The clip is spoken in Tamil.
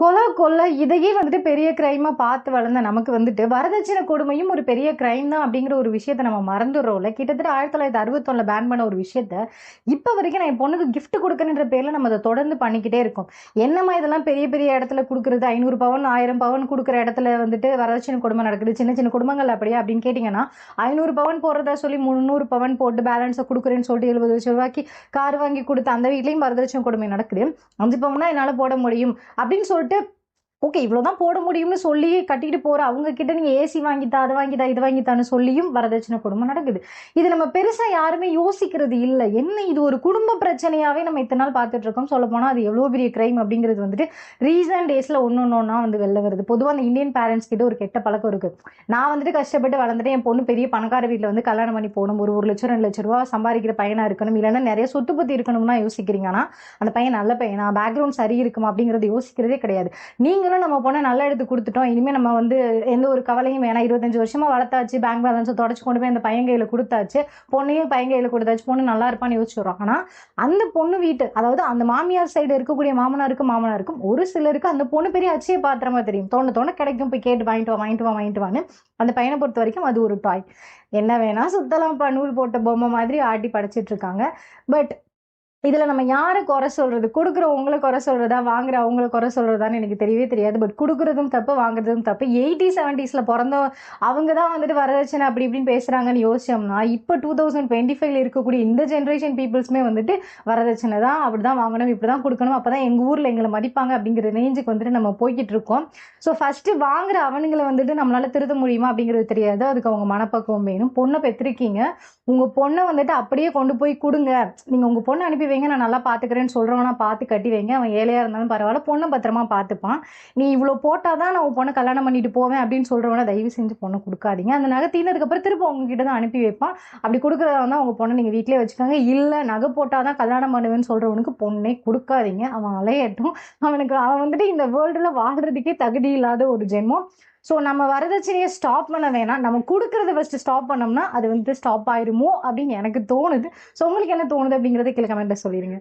கொலை கொலை இதையே வந்துட்டு பெரிய கிரைமா பார்த்து வளர்ந்த நமக்கு வந்துட்டு வரதட்சணை கொடுமையும் ஒரு பெரிய கிரைம் தான் அப்படிங்கிற ஒரு விஷயத்த நம்ம மறந்துடுறோம்ல. கிட்டத்தட்ட ஆயிரத்தி தொள்ளாயிரத்தி அறுபத்தொன்னில் பேன் பண்ண ஒரு விஷயத்த இப்போ வரைக்கும் நான் என் பொண்ணுக்கு கிஃப்ட் கொடுக்கணுன்ற பேரில் நம்ம அதை தொடர்ந்து பண்ணிக்கிட்டே இருக்கோம். என்னம்மா இதெல்லாம் பெரிய பெரிய இடத்துல கொடுக்குறது? ஐநூறு பவன் ஆயிரம் பவன் கொடுக்குற இடத்துல வந்துட்டு வரதட்சணை கொடுமை நடக்குது. சின்ன சின்ன குடும்பங்கள் அப்படியே அப்படின்னு கேட்டிங்கன்னா ஐநூறு பவன் போடுறதா சொல்லி முந்நூறு பவன் போட்டு பேலன்ஸை கொடுக்குறேன்னு சொல்லிட்டு எழுபது லட்சம் ரூபாய்க்கு கார் வாங்கி கொடுத்து அந்த வீட்லேயும் வரதட்சணை கொடுமை நடக்குது. அஞ்சு பவுனா என்னால் போட முடியும் அப்படின்னு சொல்லிட்டு போட்டு ஓகே இவ்வளோதான் போட முடியும்னு சொல்லி கட்டிட்டு போகிற அவங்க கிட்ட நீங்கள் ஏசி வாங்கித்தா அதை வாங்கித்தா இது வாங்கித்தான்னு சொல்லியும் வரதட்சணை குடும்பம் நடக்குது. இது நம்ம பெருசாக யாருமே யோசிக்கிறது இல்லை. என்ன இது ஒரு குடும்ப பிரச்சனையாகவே நம்ம இத்தனை நாள் பார்த்துட்டு இருக்கோம்? சொல்ல போனால் அது எவ்வளோ பெரிய கிரைம் அப்படிங்கிறது வந்துட்டு ரீசன்ட் டேஸில் ஒன்று ஒன்று ஒன்றா வந்து வெளில வருது. பொதுவாக அந்த இந்தியன் பேரண்ட்ஸ் கிட்ட ஒரு கெட்ட பழக்கம் இருக்குது நான் வந்துட்டு கஷ்டப்பட்டு வளர்ந்துட்டு என் பொண்ணு பெரிய பணக்கார வீட்டில் வந்து கல்யாணம் பண்ணி போகணும். ஒரு ஒரு லட்சம் ரெண்டு லட்ச ரூபா சம்பாதிக்கிற பையனாக இருக்கணும். இல்லைன்னா நிறைய சொத்து பற்றி இருக்கணும்னா யோசிக்கிறீங்கன்னா அந்த பையன் நல்ல பையனா? பேக்ரவுண்ட் சரி இருக்குமா அப்படிங்கிறது யோசிக்கிறதே கிடையாது. நீங்களும் நம்ம பொண்ணை நல்லா எடுத்து கொடுத்துட்டோம். இனிமேல் நம்ம வந்து எந்த ஒரு கவலையும் வேணாம். இருபத்தஞ்சு வருஷமா வளர்த்தாச்சு. பேங்க் பேலன்ஸை தொடச்சு கொண்டு போய் அந்த பையன் கையில் கொடுத்தாச்சு. பொண்ணையும் பையன் கையில் கொடுத்தாச்சு. பொண்ணு நல்லா இருப்பான்னு யோசிச்சுடுறோம் ஆனால் அந்த பொண்ணு வீட்டு அதாவது அந்த மாமியார் சைடு இருக்கக்கூடிய மாமனாருக்கும் மாமனாருக்கும் ஒரு சிலருக்கு அந்த பொண்ணு பெரிய அச்சியை பாத்திரமா தெரியும். தோண தோண கிடைக்கும். போய் கேட்டு வாங்கிட்டு வா வாங்கிட்டு வா வாங்கிட்டு வான்னு அந்த பையனை பொறுத்த வரைக்கும் அது ஒரு டாய் என்ன வேணா சுத்தலாம்ப்பா. நூல் போட்ட பொம்மை மாதிரி ஆட்டி படைச்சிட்டு இருக்காங்க. பட் இதில் நம்ம யாரை குறை சொல்கிறது கொடுக்குறவங்களை குறை சொல்கிறதா வாங்குற அவங்கள குறை சொல்கிறதான்னு எனக்கு தெரியவே தெரியாது. பட் கொடுக்குறதும் தப்பு வாங்குறதும் தப்பு. எயிட்டி செவன்ட்டீஸில் பிறந்த அவங்க தான் வந்துட்டு வரதட்சணை அப்படி இப்படின்னு பேசுகிறாங்கன்னு யோசிச்சோம்னா இப்போ டூ தௌசண்ட் டுவெண்ட்டி ஃபைவ்ல இருக்கக்கூடிய இந்த ஜென்ரேஷன் பீப்புள்ஸுமே வந்துட்டு வரதட்சணை தான் அப்படி தான் வாங்கணும் இப்படி தான் கொடுக்கணும். அப்போ தான் எங்கள் ஊரில் எங்களை மதிப்பாங்க அப்படிங்கிற ரேஞ்சுக்கு வந்துட்டு நம்ம போய்கிட்டு இருக்கோம். ஸோ ஃபஸ்ட்டு வாங்குற அவனுங்களை வந்துட்டு நம்மளால் திருத்த முடியுமா அப்படிங்கிறது தெரியாது. அதுக்கு அவங்க மனப்பக்குவம் வேணும். பொண்ணை பெற்றிருக்கீங்க. உங்கள் பொண்ணை வந்துட்டு அப்படியே கொண்டு போய் கொடுங்க. நீங்கள் உங்கள் பொண்ணை அனுப்பி வைங்க நான் நல்லா பார்த்துக்கிறேன்னு சொல்கிறவனா பார்த்து கட்டி வைங்க அவன் ஏழையாக இருந்தாலும் பரவாயில்ல பொண்ணை பத்திரமா பார்த்துப்பான் நீ இவ்வளோ போட்டால் தான் நான் பொண்ணை கல்யாணம் பண்ணிட்டு போவேன் அப்படின்னு சொல்கிறவனை தயவு செஞ்சு பொண்ணை கொடுக்காதீங்க. அந்த நகை தீர்ந்ததுக்கப்புறம் திரும்ப உங்ககிட்ட தான் அனுப்பி வைப்பான். அப்படி கொடுக்குறதா தான் உங்கள் பொண்ணை நீங்கள் வீட்டிலே வச்சுக்கோங்க. இல்லை நகை போட்டால் தான் கல்யாணம் பண்ணுவேன்னு சொல்கிறவனுக்கு பொண்ணே கொடுக்காதீங்க. அவன் அலையட்டும். அவனுக்கு அவன் வந்துட்டு இந்த வேர்ல்டில் வாழ்கிறதுக்கே தகுதி இல்லாத ஒரு ஜென்மம். ஸோ நம்ம வரதட்சணையை ஸ்டாப் பண்ண வேணாம். நம்ம கொடுக்கறத ஃபஸ்ட்டு ஸ்டாப் பண்ணோம்னா அது வந்து ஸ்டாப் ஆயிருமோ அப்படின்னு எனக்கு தோணுது. ஸோ உங்களுக்கு என்ன தோணுது அப்படிங்கிறத கீழே கமெண்ட்டில் சொல்லிடுங்க